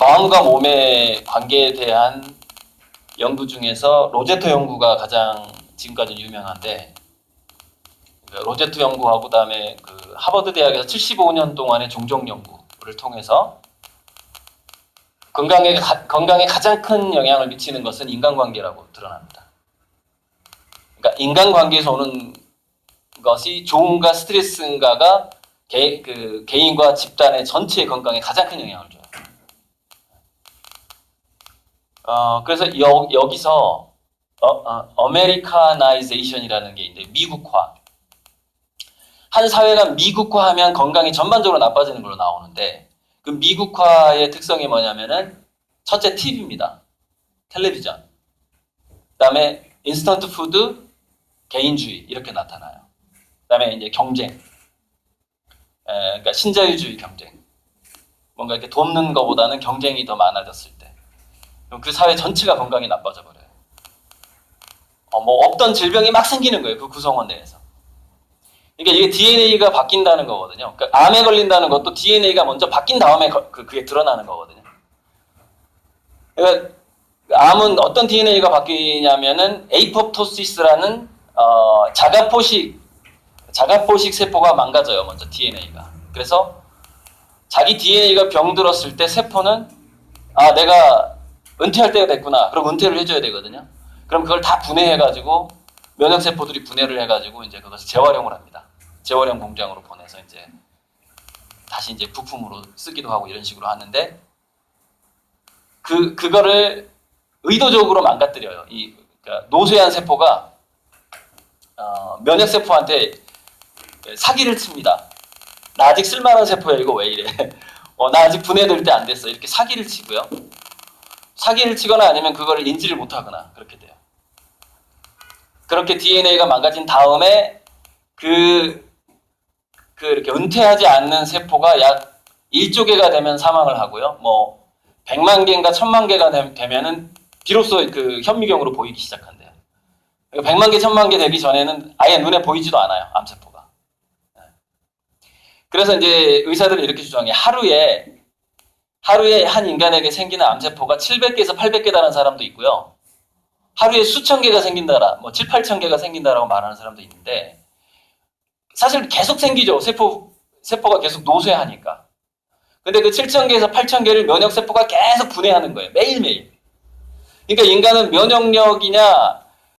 마음과 몸의 관계에 대한 연구 중에서 로제트 연구가 가장 지금까지 유명한데 그 로제트 연구하고 그다음에 그 하버드 대학에서 75년 동안의 종종 연구를 통해서 건강에 가, 건강에 가장 큰 영향을 미치는 것은 인간관계라고 드러납니다. 그러니까 인간관계에서 오는 것이 좋은가 스트레스인가가 개, 그 개인과 집단의 전체의 건강에 가장 큰 영향을 줘요. 어, 그래서 여, 여기서 어, 어, 아메리카나이제이션이라는 게 있는데 미국화. 한 사회가 미국화하면 건강이 전반적으로 나빠지는 걸로 나오는데 그 미국화의 특성이 뭐냐면은 첫째 TV입니다. 텔레비전. 그다음에 인스턴트 푸드, 개인주의 이렇게 나타나요. 그다음에 이제 경쟁. 에, 그러니까 신자유주의 경쟁. 뭔가 이렇게 돕는 것보다는 경쟁이 더 많아졌을 때. 그럼 그 사회 전체가 건강이 나빠져 버려요. 어, 뭐 없던 질병이 막 생기는 거예요. 그 구성원 내에서. 그러니까 이게 DNA가 바뀐다는 거거든요. 그러니까 암에 걸린다는 것도 DNA가 먼저 바뀐 다음에 거- 그, 그게 드러나는 거거든요. 그러니까 암은 어떤 DNA가 바뀌냐면은 에이포토시스라는 어, 자가포식 자가포식 세포가 망가져요. 먼저 DNA가. 그래서 자기 DNA가 병들었을 때 세포는 아 내가 은퇴할 때가 됐구나. 그럼 은퇴를 해줘야 되거든요. 그럼 그걸 다 분해해가지고 면역 세포들이 분해를 해가지고 이제 그것을 재활용을 합니다. 재활용 공장으로 보내서 이제 다시 이제 부품으로 쓰기도 하고 이런 식으로 하는데 그 그거를 의도적으로 망가뜨려요. 이 그러니까 노쇠한 세포가 어, 면역 세포한테 사기를 칩니다. 나 아직 쓸만한 세포야 이거 왜 이래? 어, 나 아직 분해될 때 안 됐어 이렇게 사기를 치고요. 사기를 치거나 아니면 그거를 인지를 못하거나 그렇게 돼요. 그렇게 DNA가 망가진 다음에 그, 그 이렇게 은퇴하지 않는 세포가 약 1조 개가 되면 사망을 하고요. 뭐 100만 개인가 1000만 개가 되- 되면은 비로소 그 현미경으로 보이기 시작한대요. 그러니까 100만 개, 1000만 개 되기 전에는 아예 눈에 보이지도 않아요. 암세포가. 네. 그래서 이제 의사들은 이렇게 주장해. 하루에 하루에 한 인간에게 생기는 암세포가 700개에서 800개 다는 사람도 있고요. 하루에 수천 개가 생긴다라, 뭐 7, 8천 개가 생긴다라고 말하는 사람도 있는데 사실 계속 생기죠. 세포 세포가 계속 노쇠하니까. 근데 그 7천 개에서 8천 개를 면역 세포가 계속 분해하는 거예요. 매일매일. 그러니까 인간은 면역력이냐